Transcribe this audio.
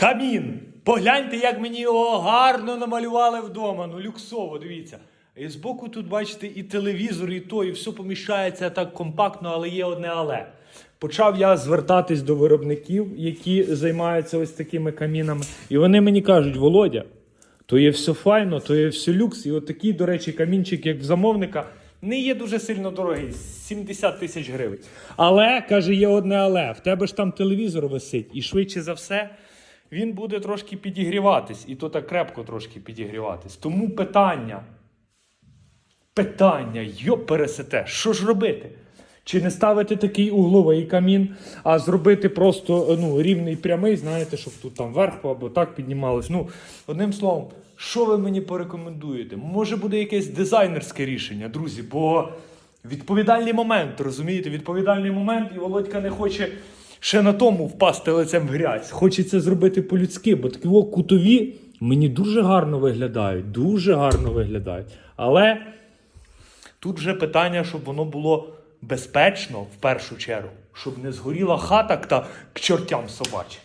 Камін. Погляньте, як мені його гарно намалювали вдома. Ну, люксово, дивіться. І збоку тут, бачите, і телевізор, і то, і все поміщається так компактно, але є одне але. Почав я звертатись до виробників, які займаються ось такими камінами. І вони мені кажуть: Володя, то є все файно, то є все люкс. І от такий, до речі, камінчик, як в замовника, не є дуже сильно дорогий 70 тисяч гривень. Але, каже, є одне але. В тебе ж там телевізор висить, і швидше за все він буде трошки підігріватись, і то так крепко трошки підігріватись. Тому питання. Питання, йо пересете, що ж робити? Чи не ставити такий угловий камін, а зробити просто ну, рівний прямий, знаєте, щоб тут там вверх або так піднімалось. Ну, одним словом, що ви мені порекомендуєте? Може буде якесь дизайнерське рішення, друзі, бо відповідальний момент, розумієте, відповідальний момент, і Володька не хоче ще на тому впасти лицем в грязь. Хочеться зробити по-людськи, бо такі о, кутові мені дуже гарно виглядають, дуже гарно виглядають. Але. Тут вже питання, щоб воно було безпечно в першу чергу, щоб не згоріла хата та к чортям собачим.